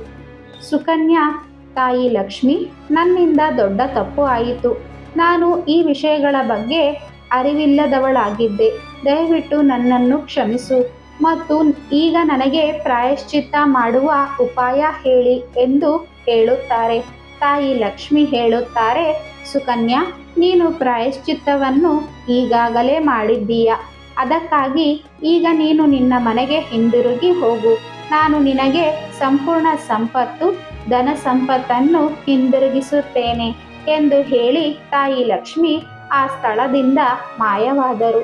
Speaker 1: ಸುಕನ್ಯಾ, ತಾಯಿ ಲಕ್ಷ್ಮಿ, ನನ್ನಿಂದ ದೊಡ್ಡ ತಪ್ಪು ಆಯಿತು. ನಾನು ಈ ವಿಷಯಗಳ ಬಗ್ಗೆ ಅರಿವಿಲ್ಲದವಳಾಗಿದ್ದೆ. ದಯವಿಟ್ಟು ನನ್ನನ್ನು ಕ್ಷಮಿಸು ಮತ್ತು ಈಗ ನನಗೆ ಪ್ರಾಯಶ್ಚಿತ್ತ ಮಾಡುವ ಉಪಾಯ ಹೇಳಿ ಎಂದು ಹೇಳುತ್ತಾರೆ. ತಾಯಿ ಲಕ್ಷ್ಮಿ ಹೇಳುತ್ತಾರೆ, ಸುಕನ್ಯಾ, ನೀನು ಪ್ರಾಯಶ್ಚಿತ್ತವನ್ನು ಈಗಾಗಲೇ ಮಾಡಿದ್ದೀಯ? ಅದಕ್ಕಾಗಿ ಈಗ ನೀನು ನಿನ್ನ ಮನೆಗೆ ಹಿಂದಿರುಗಿ ಹೋಗು. ನಾನು ನಿನಗೆ ಸಂಪೂರ್ಣ ಸಂಪತ್ತು, ಧನ ಸಂಪತ್ತನ್ನು ಹಿಂದಿರುಗಿಸುತ್ತೇನೆ ಎಂದು ಹೇಳಿ ತಾಯಿ ಲಕ್ಷ್ಮಿ ಆ ಸ್ಥಳದಿಂದ ಮಾಯವಾದರು.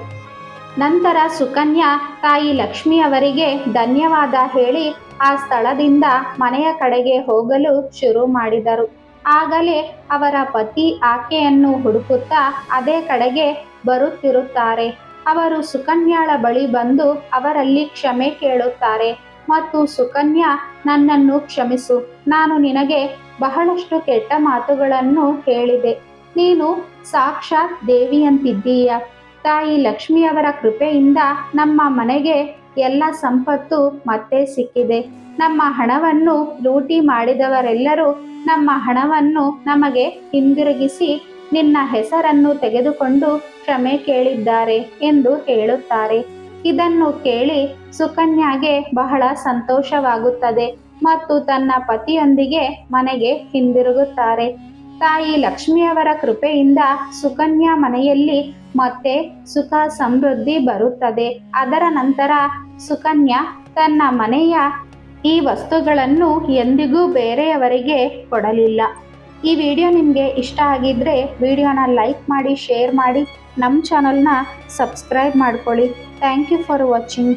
Speaker 1: ನಂತರ ಸುಕನ್ಯಾ ತಾಯಿ ಲಕ್ಷ್ಮಿಯವರಿಗೆ ಧನ್ಯವಾದ ಹೇಳಿ ಆ ಸ್ಥಳದಿಂದ ಮನೆಯ ಕಡೆಗೆ ಹೋಗಲು ಶುರು ಮಾಡಿದರು. ಆಗಲೇ ಅವರ ಪತಿ ಆಕೆಯನ್ನು ಹುಡುಕುತ್ತಾ ಅದೇ ಕಡೆಗೆ ಬರುತ್ತಿರುತ್ತಾರೆ. ಅವರು ಸುಕನ್ಯಾಳ ಬಳಿ ಬಂದು ಅವರಲ್ಲಿ ಕ್ಷಮೆ ಕೇಳುತ್ತಾರೆ ಮತ್ತು ಸುಕನ್ಯಾ, ನನ್ನನ್ನು ಕ್ಷಮಿಸು. ನಾನು ನಿನಗೆ ಬಹಳಷ್ಟು ಕೆಟ್ಟ ಮಾತುಗಳನ್ನು ಹೇಳಿದೆ. ನೀನು ಸಾಕ್ಷಾತ್ ದೇವಿಯಂತಿದ್ದೀಯ. ತಾಯಿ ಲಕ್ಷ್ಮಿಯವರ ಕೃಪೆಯಿಂದ ನಮ್ಮ ಮನೆಗೆ ಎಲ್ಲ ಸಂಪತ್ತು ಮತ್ತೆ ಸಿಕ್ಕಿದೆ. ನಮ್ಮ ಹಣವನ್ನು ಲೂಟಿ ಮಾಡಿದವರೆಲ್ಲರೂ ನಮ್ಮ ಹಣವನ್ನು ನಮಗೆ ಹಿಂದಿರುಗಿಸಿ ನಿನ್ನ ಹೆಸರನ್ನು ತೆಗೆದುಕೊಂಡು ಕ್ಷಮೆ ಕೇಳಿದ್ದಾರೆ ಎಂದು ಹೇಳುತ್ತಾರೆ. ಇದನ್ನು ಕೇಳಿ ಸುಕನ್ಯಾಗೆ ಬಹಳ ಸಂತೋಷವಾಗುತ್ತದೆ ಮತ್ತು ತನ್ನ ಪತಿಯೊಂದಿಗೆ ಮನೆಗೆ ಹಿಂದಿರುಗುತ್ತಾರೆ. ತಾಯಿ ಲಕ್ಷ್ಮಿಯವರ ಕೃಪೆಯಿಂದ ಸುಕನ್ಯಾ ಮನೆಯಲ್ಲಿ ಮತ್ತೆ ಸುಖ ಸಮೃದ್ಧಿ ಬರುತ್ತದೆ. ಅದರ ನಂತರ ಸುಕನ್ಯಾ ತನ್ನ ಮನೆಯ ಈ ವಸ್ತುಗಳನ್ನು ಎಂದಿಗೂ ಬೇರೆಯವರಿಗೆ ಕೊಡಲಿಲ್ಲ. ಈ ವಿಡಿಯೋ ನಿಮಗೆ ಇಷ್ಟ ಆಗಿದ್ದರೆ ವಿಡಿಯೋನ ಲೈಕ್ ಮಾಡಿ, ಶೇರ್ ಮಾಡಿ ನಮ್ಮ ಚಾನಲ್ನ ಸಬ್ಸ್ಕ್ರೈಬ್ ಮಾಡ್ಕೊಳ್ಳಿ. Thank you for watching.